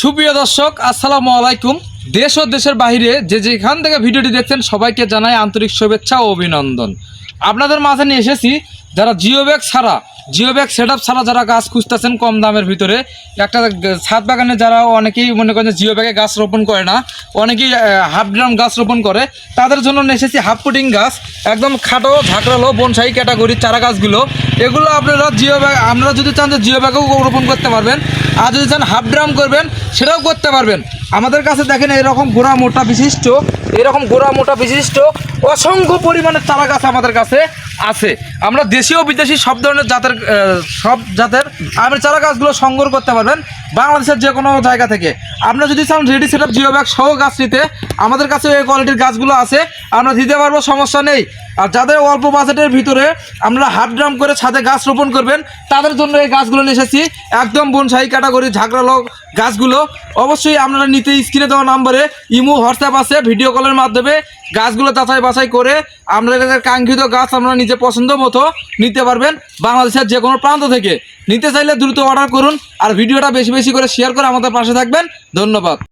সুপ্রিয় দর্শক, আসসালামু আলাইকুম। দেশ ও দেশের বাইরে যে যেখান থেকে ভিডিওটি দেখছেন, সবাইকে জানাই আন্তরিক শুভেচ্ছা ও অভিনন্দন। আপনাদের মাঝে নিয়ে এসেছি যারা জিও ব্যাগ ছাড়া, জিও ব্যাগ সেট ছাড়া যারা গাছ খুঁজতেছেন কম দামের ভিতরে, একটা ছাদ বাগানে যারা অনেকেই মনে করেন জিও ব্যাগে গাছ রোপণ করে না, অনেকেই হাফ ড্রাম গাছ রোপণ করে, তাদের জন্য নিয়ে এসেছি হাফ পুটিং গাছ, একদম খাটো, ঝাঁকড়ালো, বনসাই ক্যাটাগরির চারা গাছগুলো। এগুলো আপনারা জিও ব্যাগ আপনারা যদি চান যে জিও ব্যাগেও রোপণ করতে পারবেন, আর যদি চান হাফ ড্রাম করবেন, সেটাও করতে পারবেন। আমাদের কাছে দেখেন এরকম গোড়া মোটা বিশিষ্ট, এরকম গোড়া মোটা বিশিষ্ট, অসংখ্য পরিমাণের চারা গাছ আমাদের কাছে আছে। আমরা দেশীয় বিদেশি সব ধরনের জাতের সব জাতের আপনি চারা গাছগুলো সংগ্রহ করতে পারবেন বাংলাদেশের যে কোনো জায়গা থেকে। আপনারা যদি চান ready set up geo bag সহ গাছ নিতে, আমাদের কাছে এই কোয়ালিটির গাছগুলো আছে, আমরা দিতে পারব, সমস্যা নেই। আর যাদের অল্প বাজেটের ভিতরে আমরা হাফ ড্রাম করে ছাদে গাছ রোপণ করবেন, তাদের জন্য এই গাছগুলো নিয়ে এসেছি। একদম বনসাই ক্যাটাগরি ঝাঁকড়ালো গাছগুলো। অবশ্যই আপনারা নিতে স্ক্রিনে দেওয়া নাম্বারে ইমো, হোয়াটসঅ্যাপ আছে, ভিডিও কলের মাধ্যমে গাছগুলো যাচাই বাছাই করে, আপনাদের কাঙ্ক্ষিত গাছ আপনারা নিজে পছন্দ মতো নিতে পারবেন বাংলাদেশের যে কোনো প্রান্ত থেকে। নিতে চাইলে দ্রুত অর্ডার করুন আর ভিডিওটা বেশি বেশি করে শেয়ার করে আমাদের পাশে থাকবেন। ধন্যবাদ।